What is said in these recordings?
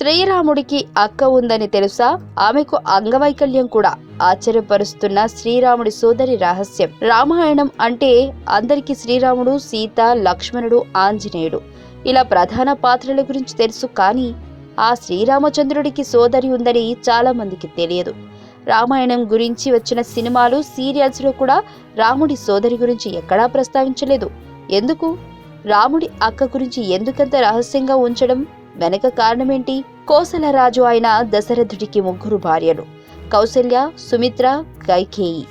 శ్రీరాముడికి అక్క ఉందని తెలుసా? ఆమెకు అంగవైకల్యం కూడా. ఆశ్చర్యపరుస్తున్న శ్రీరాముడి సోదరి రహస్యం. రామాయణం అంటే అందరికీ శ్రీరాముడు సీత లక్ష్మణుడు ఆంజనేయుడు. ఇలా ప్రధాన పాత్రల గురించి తెలుసు కానీ ఆ శ్రీరామచంద్రుడికి సోదరి ఉందని చాలా మందికి తెలియదు. రామాయణం గురించి వచ్చిన సినిమాలు సీరియల్స్లో కూడా రాముడి సోదరి గురించి ఎక్కడా ప్రస్తావించలేదు. ఎందుకు? రాముడి అక్క గురించి ఎందుకంత రహస్యంగా ఉంచడం? వెనక కారణమేంటి? కోసల రాజు అయిన దశరథుడికి ముగ్గురు భార్యలు కౌసల్య సుమిత్ర కైకేయి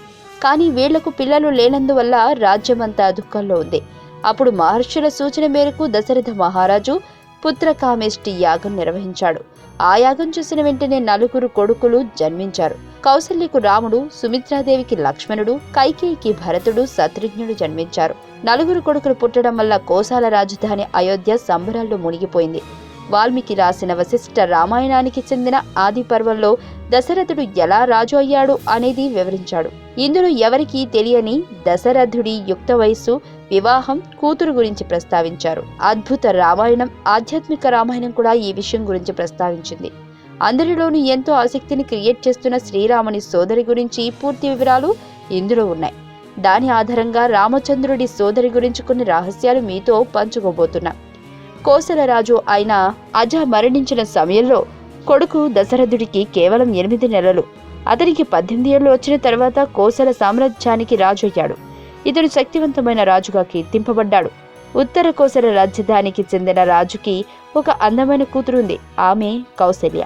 కానీ వీళ్ళకు పిల్లలు లేనందువల్ల రాజ్యమంతా దుఃఖంలో ఉంది. అప్పుడు మహర్షుల సూచన మేరకు దశరథ మహారాజు పుత్రకామేష్టి యాగం నిర్వహించాడు. ఆ యాగం చూసిన వెంటనే నలుగురు కొడుకులు జన్మించారు. కౌసల్యకు రాముడు సుమిత్రాదేవికి లక్ష్మణుడు కైకేయికి భరతుడు శత్రుఘ్నుడు జన్మించారు. నలుగురు కొడుకులు పుట్టడం వల్ల కోసాల రాజధాని అయోధ్య సంబరాల్లో మునిగిపోయింది. వాల్మీకి రాసిన వశిష్ఠ రామాయణానికి చెందిన ఆది పర్వంలో దశరథుడు ఎలా రాజు అయ్యాడు అనేది వివరించాడు. ఇందులో ఎవరికీ తెలియని దశరథుడి యుక్త వయస్సు వివాహం కూతురు గురించి ప్రస్తావించారు. అద్భుత రామాయణం ఆధ్యాత్మిక రామాయణం కూడా ఈ విషయం గురించి ప్రస్తావించింది. అందరిలోనూ ఎంతో ఆసక్తిని క్రియేట్ చేస్తున్న శ్రీరాముని సోదరి గురించి పూర్తి వివరాలు ఇందులో ఉన్నాయి. దాని ఆధారంగా రామచంద్రుడి సోదరి గురించి కొన్ని రహస్యాలు మీతో పంచుకోబోతున్నాం. కోసల రాజు అయిన అజ మరణించిన సమయంలో కొడుకు దశరథుడికి కేవలం ఎనిమిది నెలలు. అతనికి పద్దెనిమిది ఏళ్ళు వచ్చిన తర్వాత కోసల సామ్రాజ్యానికి రాజు అయ్యాడు ఇతడు శక్తివంతమైన రాజుగా కీర్తింపబడ్డాడు. ఉత్తర కోసల రాజధానికి చెందిన రాజుకి ఒక అందమైన కూతురు ఉంది ఆమె కౌసల్య.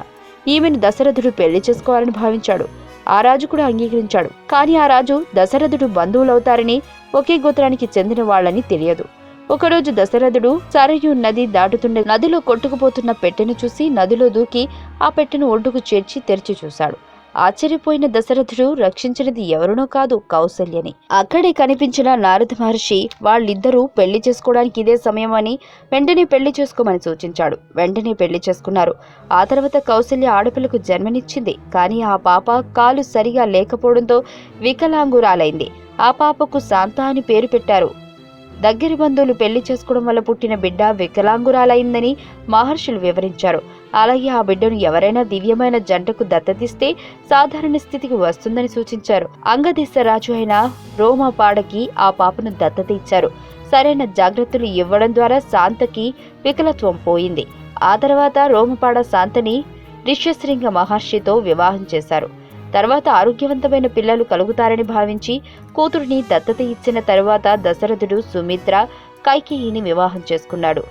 ఈమెను దశరథుడు పెళ్ళి చేసుకోవాలని భావించాడు. ఆ రాజు కూడా అంగీకరించాడు. కానీ ఆ రాజు దశరథుడు బంధువులవుతారని ఒకే గోత్రానికి చెందిన వాళ్ళని తెలియదు. ఒకరోజు దశరథుడు సరయు నది దాటుతుండే నదిలో కొట్టుకుపోతున్న పెట్టెను చూసి నదిలో దూకి ఆ పెట్టెను ఒడ్డుకు చేర్చి తెరిచి చూశాడు. ఆశ్చర్యపోయిన దశరథుడు రక్షించినది ఎవరునో కాదు కౌసల్యని. అక్కడే కనిపించిన నారద మహర్షి వాళ్ళిద్దరూ పెళ్ళి చేసుకోవడానికి ఇదే సమయం అని వెంటనే పెళ్ళి చేసుకోమని సూచించాడు. వెంటనే పెళ్ళి చేసుకున్నారు. ఆ తర్వాత కౌసల్య ఆడపిల్లకు జన్మనిచ్చింది. కానీ ఆ పాప కాలు సరిగా లేకపోవడంతో వికలాంగురాలైంది. ఆ పాపకు శాంత అని పేరు పెట్టారు. దగ్గరి బంధువులు పెళ్ళి చేసుకోవడం వల్ల పుట్టిన బిడ్డ వికలాంగురాలైందని మహర్షులు వివరించారు. అలాగే ఆ బిడ్డను ఎవరైనా దివ్యమైన జంటకు దత్తతిస్తే సాధారణ స్థితికి వస్తుందని సూచించారు. అంగదేశ రాజు అయిన రోమాపాడకి ఆ పాపను దత్తత ఇచ్చారు. సరైన జాగ్రత్తలు ఇవ్వడం ద్వారా శాంతకి వికలత్వం పోయింది. ఆ తర్వాత రోమపాడ శాంతని రిష్యశృంగ మహర్షితో వివాహం చేశారు. తర్వాత ఆరోగ్యవంతమైన పిల్లలు కలుగుతారని భావించి కూతురిని దత్తత ఇచ్చిన తరువాత దశరథుడు సుమిత్ర కైకేయిని వివాహం చేసుకున్నాడు.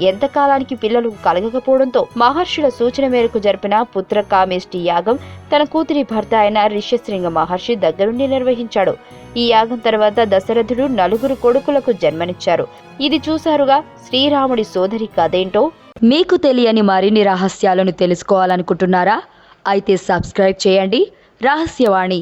ఎంతకాలానికి పిల్లలు కలగకపోవడంతో మహర్షుల సూచన మేరకు జరిపిన పుత్ర కామేష్టి యాగం తన కూతురి భర్త అయిన రిష్యశృంగ మహర్షి దగ్గరుండి నిర్వహించాడు. ఈ యాగం తర్వాత దశరథుడు నలుగురు కొడుకులకు జన్మనిచ్చారు. ఇది చూశారుగా శ్రీరాముడి సోదరి కథేంటో? మీకు తెలియని మరిన్ని రహస్యాలను తెలుసుకోవాలనుకుంటున్నారా? అయితే సబ్స్క్రైబ్ చేయండి. ರಹಸ್ಯವಾಣಿ